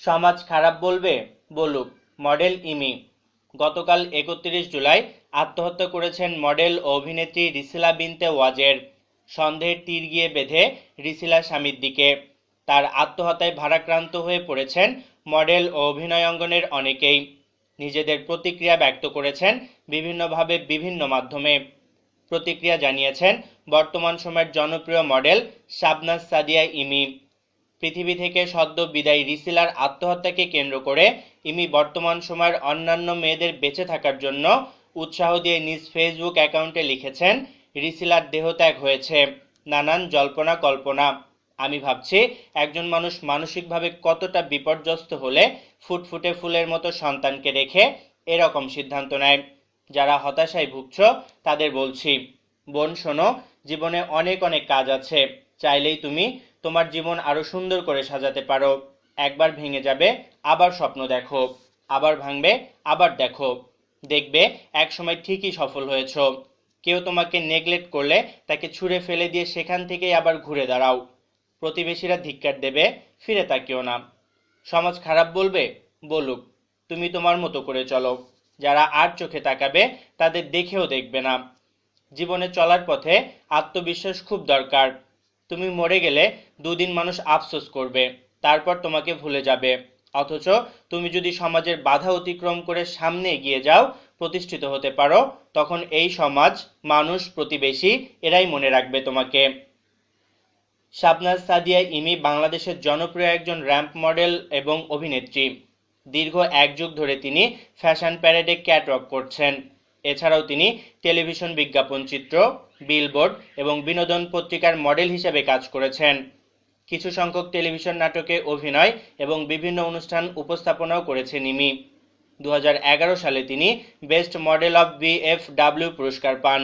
সমাজ খারাপ বলবে? বলুক। মডেল ইমি। গতকাল একত্রিশ জুলাই আত্মহত্যা করেছেন মডেল ও অভিনেত্রী রিসিলা বিনতে ওয়াজের। সন্দেহের তীর গিয়ে বেঁধে রিসিলা স্বামীর দিকে। তার আত্মহত্যায় ভারাক্রান্ত হয়ে পড়েছেন মডেল ও অভিনয় অঙ্গনের অনেকেই। নিজেদের প্রতিক্রিয়া ব্যক্ত করেছেন বিভিন্নভাবে বিভিন্ন মাধ্যমে। প্রতিক্রিয়া জানিয়েছেন বর্তমান সময়ের জনপ্রিয় মডেল শাবনাজ সাদিয়া ইমি। পৃথিবী থেকে সদ্য বিদায়ী রিসিলার আত্মহত্যাকে কেন্দ্র করে ইমি বর্তমান সময়ের অন্যান্য মেয়েদের বেঁচে থাকার জন্য উৎসাহ দিয়ে নিজ ফেসবুক অ্যাকাউন্টে লিখেছেন, রিসিলার দেহত্যাগ হয়েছে। নানান জল্পনা, কল্পনা। আমি ভাবছি, একজন মানুষ মানসিকভাবে কতটা বিপর্যস্ত হলে ফুটফুটে ফুলের মতো সন্তানকে রেখে এরকম সিদ্ধান্ত নেয়। যারা হতাশায় ভুগছ, তাদের বলছি, বোন, শোনো, জীবনে অনেক অনেক কাজ আছে। চাইলেই তুমি তোমার জীবন আরও সুন্দর করে সাজাতে পারো। একবার ভেঙে যাবে, আবার স্বপ্ন দেখো। আবার ভাঙবে, আবার দেখো। দেখবে এক সময় ঠিকই সফল হয়েছ। কেউ তোমাকে নেগলেক্ট করলে তাকে ছুঁড়ে ফেলে দিয়ে সেখান থেকেই আবার ঘুরে দাঁড়াও। প্রতিবেশীরা ধিক্কার দেবে, ফিরে তাকিও না। সমাজ খারাপ বলবে, বলুক, তুমি তোমার মতো করে চলো। যারা আর চোখে তাকাবে, তাদের দেখেও দেখবে না। জীবনে চলার পথে আত্মবিশ্বাস খুব দরকার। তুমি মরে গেলে দুদিন মানুষ আফসোস করবে, তারপর তোমাকে ভুলে যাবে। অথচ তুমি যদি সমাজের বাধা অতিক্রম করে সামনে এগিয়ে যাও, প্রতিষ্ঠিত হতে পারো, তখন এই সমাজ, মানুষ, প্রতিবেশী, এরাই মনে রাখবে তোমাকে। শাবনাজ সাদিয়া ইমি বাংলাদেশের জনপ্রিয় একজন র্যাম্প মডেল এবং অভিনেত্রী। দীর্ঘ এক যুগ ধরে তিনি ফ্যাশন প্যারেডে ক্যাটওয়াক করছেন। এছাড়াও তিনি টেলিভিশন বিজ্ঞাপন চিত্র, বিলবোর্ড এবং বিনোদন পত্রিকার মডেল হিসেবে কাজ করেছেন। কিছু সংখ্যক টেলিভিশন নাটকে অভিনয় এবং বিভিন্ন অনুষ্ঠান উপস্থাপনাও করেছেন ইমি দু হাজার এগারো সালে তিনি বেস্ট মডেল অব বিএফডাব্লিউ পুরস্কার পান।